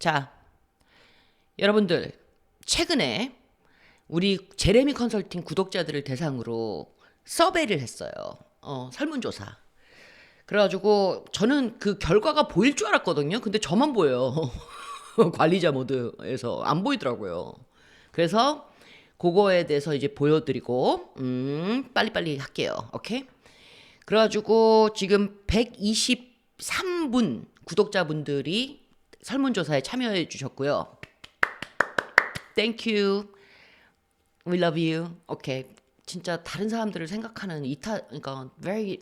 자, 여러분들 최근에 우리 제레미 컨설팅 구독자들을 대상으로 서베이를 했어요. 어, 설문조사. 그래가지고 저는 그 결과가 보일 줄 알았거든요. 근데 저만 보여요. 관리자 모드에서 안 보이더라고요. 그래서 그거에 대해서 이제 보여드리고 음, 빨리빨리 할게요. 오케이? 그래가지고 지금 123분 구독자분들이 설문조사에 참여해 주셨고요. Thank you. We love you. 오케이. 진짜 다른 사람들을 생각하는 이타 그러니까 very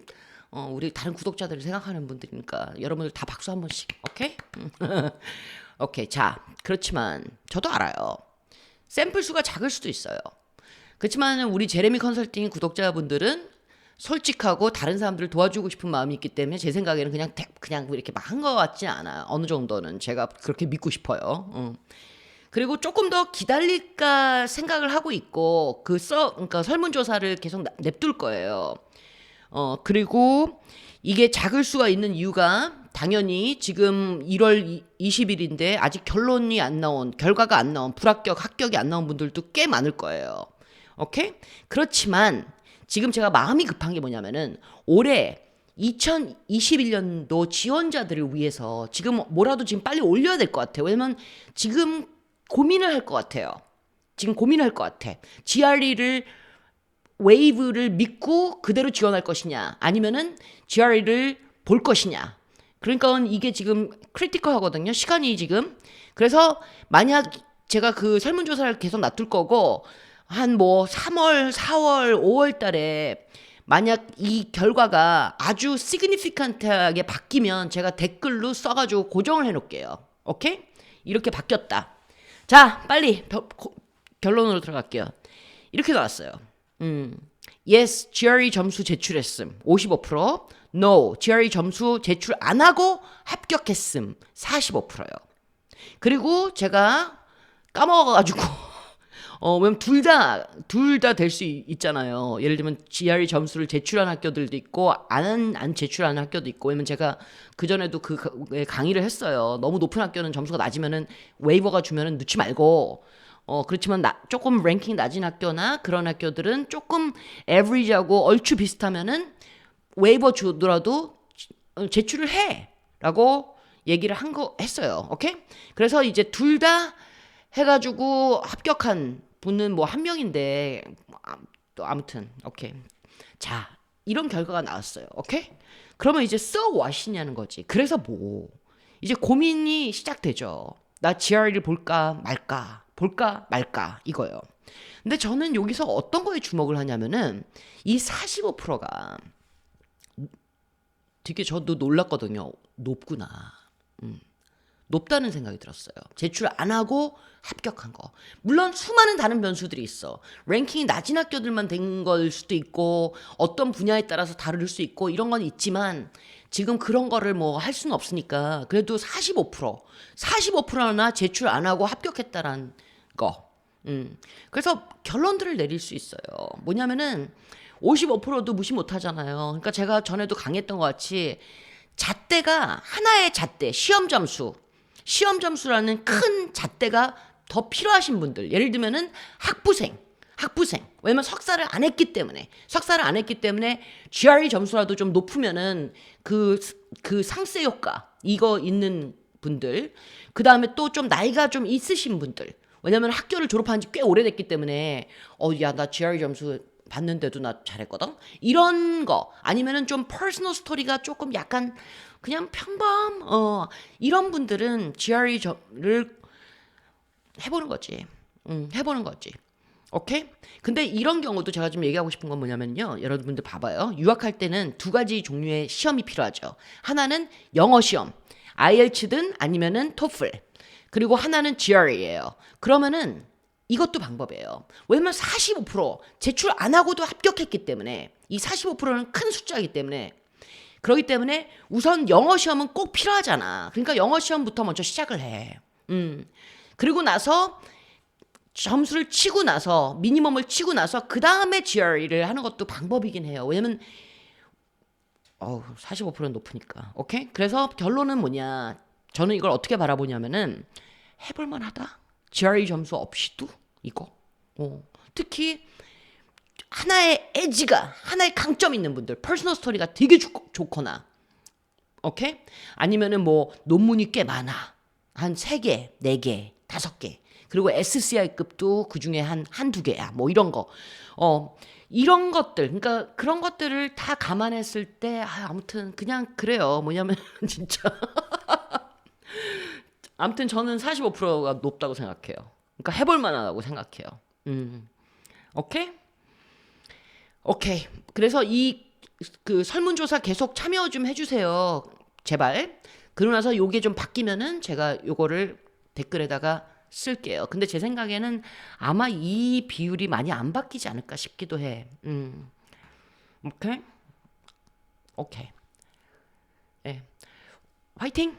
어, 우리 다른 구독자들을 생각하는 분들이니까 여러분들 다 박수 한 번씩. 오케이? 오케이. 자, 그렇지만 저도 알아요. 샘플 수가 작을 수도 있어요. 그렇지만 우리 제레미 컨설팅 구독자분들은 솔직하고 다른 사람들을 도와주고 싶은 마음이 있기 때문에 제 생각에는 그냥 대, 그냥 이렇게 막 한 것 같지 않아요. 어느 정도는 제가 그렇게 믿고 싶어요. 응. 그리고 조금 더 기다릴까 생각을 하고 있고 그 써 그러니까 설문조사를 계속 나- 냅둘 거예요. 어 그리고 이게 작을 수가 있는 이유가 당연히 지금 1월 20일인데 아직 결론이 안 나온 결과가 안 나온 불합격 합격이 안 나온 분들도 꽤 많을 거예요. 오케이? 그렇지만 지금 제가 마음이 급한 게 뭐냐면은 올해 2021년도 지원자들을 위해서 지금 뭐라도 지금 빨리 올려야 될 것 같아요. 왜냐면 지금 고민을 할 것 같아요. 지금 고민을 할 것 같아. GRE를 웨이브를 믿고 그대로 지원할 것이냐 아니면은 GRE를 볼 것이냐 그러니까 이게 지금 크리티컬 하거든요 시간이 지금 그래서 만약 제가 그 설문조사를 계속 놔둘 거고 한 뭐 3월 4월 5월 달에 만약 이 결과가 아주 시그니피칸트하게 바뀌면 제가 댓글로 써가지고 고정을 해놓을게요 오케이 이렇게 바뀌었다 자 빨리 결론으로 들어갈게요 이렇게 나왔어요 음. Yes, GRE 점수 제출했음. 55%. No, GRE 점수 제출 안 하고 합격했음. 45%요. 그리고 제가 까먹어가지고, 어, 왜냐면 둘 다, 둘 다 될 수 있잖아요. 예를 들면 GRE 점수를 제출한 학교들도 있고, 안, 안 제출한 학교도 있고, 왜냐면 제가 그전에도 그 가- 강의를 했어요. 너무 높은 학교는 점수가 낮으면은 웨이버가 주면은 넣지 말고, 어 그렇지만 나, 조금 랭킹 낮은 학교나 그런 학교들은 조금 에브리지하고 얼추 비슷하면은 웨이버 주더라도 어, 제출을 해 라고 얘기를 한 거 했어요. 오케이? 그래서 이제 둘 다 해가지고 합격한 분은 뭐 한 명인데 아, 또 아무튼 오케이. 자 이런 결과가 나왔어요. 오케이? 그러면 이제 so what이냐는 거지. 그래서 뭐 이제 고민이 시작되죠. 나 GRE를 볼까 말까 볼까 말까 이거요. 근데 저는 여기서 어떤 거에 주목을 하냐면은 이 45%가 되게 저도 놀랐거든요. 높구나. 음. 높다는 생각이 들었어요. 제출 안 하고 합격한 거. 물론 수많은 다른 변수들이 있어. 랭킹이 낮은 학교들만 된 걸 수도 있고 어떤 분야에 따라서 다를 수 있고 이런 건 있지만 지금 그런 거를 뭐 할 수는 없으니까 그래도 45% 45%나 제출 안 하고 합격했다란 거. 음. 그래서 결론들을 내릴 수 있어요. 뭐냐면은 55%도 무시 못 하잖아요. 그러니까 제가 전에도 강했던 것 같이 잣대가 하나의 잣대, 시험 점수, 시험 점수라는 큰 잣대가 더 필요하신 분들. 예를 들면은 학부생, 학부생. 왜냐면 석사를 안 했기 때문에, 석사를 안 했기 때문에 GRE 점수라도 좀 높으면은 그, 그 상세 효과, 이거 있는 분들. 그 다음에 또 좀 나이가 좀 있으신 분들. 왜냐면 학교를 졸업한 지 꽤 오래됐기 때문에, 어, 야, 나 GRE 점수 봤는데도 나 잘했거든? 이런 거. 아니면은 좀 퍼스널 스토리가 조금 약간 그냥 평범, 어, 이런 분들은 GRE를 해보는 거지. 음, 해보는 거지. 오케이? 근데 이런 경우도 제가 좀 얘기하고 싶은 건 뭐냐면요. 여러분들 봐봐요. 유학할 때는 두 가지 종류의 시험이 필요하죠. 하나는 영어 시험. IELTS든 아니면은 TOEFL. 그리고 하나는 GRE예요. 그러면은 이것도 방법이에요. 왜냐면 45% 제출 안 하고도 합격했기 때문에 이 45%는 큰 숫자이기 때문에 그렇기 때문에 우선 영어 시험은 꼭 필요하잖아. 그러니까 영어 시험부터 먼저 시작을 해. 음. 그리고 나서 점수를 치고 나서 미니멈을 치고 나서 그 다음에 GRE를 하는 것도 방법이긴 해요. 왜냐면 어우 45%는 높으니까. 오케이? 그래서 결론은 뭐냐? 저는 이걸 어떻게 바라보냐면은 해볼만하다. GRE 점수 없이도 이거. 어. 특히 하나의 에지가 하나의 강점 있는 분들 퍼스널 스토리가 되게 좋, 좋거나 오케이? 아니면은 뭐 논문이 꽤 많아. 한세 개, 네 개, 다섯 개. 그리고 SCI급도 그 중에 한 한두 개야. 뭐 이런 거 어 이런 것들. 그러니까 그런 것들을 다 감안했을 때 아, 아무튼 그냥 그래요. 뭐냐면 진짜 아무튼 저는 45%가 높다고 생각해요 그러니까 해볼 만하다고 생각해요 음 오케이 오케이. 그래서 이 그 설문조사 계속 참여 좀 해주세요. 제발. 그러고 나서 요게 좀 바뀌면은 제가 요거를 댓글에다가 쓸게요. 근데 제 생각에는 아마 이 비율이 많이 안 바뀌지 않을까 싶기도 해. 음. 오케이. 오케이. 예. 화이팅!